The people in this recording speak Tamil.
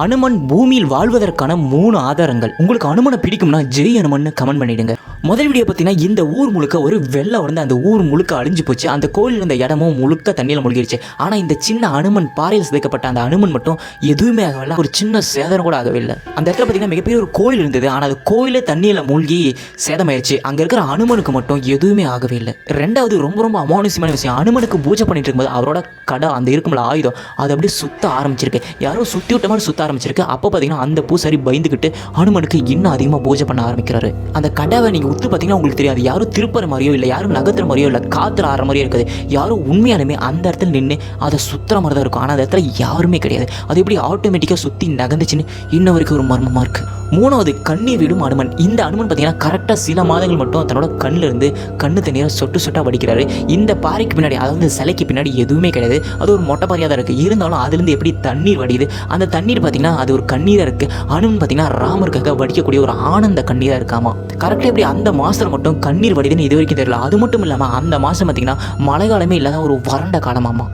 அனுமன் பூமியில் வாழ்வதற்கான மூணு ஆதாரங்கள். உங்களுக்கு அனுமனை பிடிக்கும்னா ஜெய் அனுமன் கமெண்ட் பண்ணிடுங்க. முதல் வீடியோ பார்த்தீங்கன்னா இந்த ஊர் முழுக்க ஒரு வெள்ளம் வந்து அந்த ஊர் முழுக்க அழிஞ்சு போச்சு. அந்த கோயில் இருந்த இடமும் முழுக்க தண்ணியில் மூழ்கிடுச்சு ஆனால் இந்த சின்ன அனுமன் பாறையில் சிதைக்கப்பட்ட அந்த அனுமன் மட்டும் எதுவுமே ஆகவில்லை. ஒரு சின்ன சேதம் கூட ஆகவே இல்லை அந்த இடத்துல பார்த்தீங்கன்னா மிகப்பெரிய ஒரு கோயில் இருந்தது. ஆனால் அது கோயிலே தண்ணியில் மூழ்கி சேதமாயிருச்சு. அங்கே இருக்கிற அனுமனுக்கு மட்டும் எதுவுமே ஆகவே இல்லை ரெண்டாவது ரொம்ப ரொம்ப அமானுஷ்யமான விஷயம். அனுமனுக்கு பூஜை பண்ணிட்டு இருக்கும்போது அவரோட கடை அந்த இருக்கும்ல ஆயுதம் அது அப்படியே சுத்த ஆரம்பிச்சிருக்கு. யாரோ சுற்றி விட்ட மாதிரி சுத்த ஆரம்பிச்சிருக்கு. அப்போ பார்த்தீங்கன்னா அந்த பூசாரி பயந்துக்கிட்டு அனுமனுக்கு இன்னும் அதிகமாக பூஜை பண்ண ஆரம்பிக்கிறாரு. அந்த கடாவை நீங்கள் உத்து பார்த்தீங்கன்னா உங்களுக்கு தெரியாது. யாரும் திருப்புற மாதிரியோ இல்லை யாரும் நகர்த்துற மாதிரியோ இல்லை காத்துல ஆடுற மாதிரியோ இருக்காது. யாரும் உண்மையாலுமே அந்த இடத்துல நின்று அதை சுத்துற மாதிரி தான் இருக்கும். ஆனால் அந்த இடத்துல யாருமே கிடையாது. அது எப்படி ஆட்டோமேட்டிக்காக சுற்றி நகர்ந்துச்சுன்னு இன்ன வரைக்கும் ஒரு மர்மமாக இருக்குது மூணாவது கண்ணீர் விடும் அனுமன். இந்த அனுமன் பார்த்தீங்கன்னா கரெக்டாக சில மாதங்கள் மட்டும் தன்னோட கண்ணிலிருந்து கண்ணு தண்ணீராக சொட்டு சொட்டாக வடிக்கிறாரு. இந்த பாறைக்கு பின்னாடி அதாவது சிலைக்கு பின்னாடி எதுவுமே கிடையாது. அது ஒரு மொட்டை பாறையாக தான் இருக்குது இருந்தாலும் அதுலேருந்து எப்படி தண்ணீர் வடியுது? அந்த தண்ணீர் பார்த்தீங்கன்னா அது ஒரு கண்ணீராக இருக்குது அனுமன் பார்த்தீங்கன்னா ராமருக்காக வடிக்கக்கூடிய ஒரு ஆனந்த கண்ணீராக இருக்காமா? கரெக்டாக எப்படி அந்த மாதத்தில் மட்டும் கண்ணீர் வடிதுன்னு இது வரைக்கும் தெரியல. அது மட்டும் இல்லாமல் அந்த மாதம் பார்த்தீங்கன்னா மழை காலமே இல்லாத ஒரு வறண்ட காலமாமா.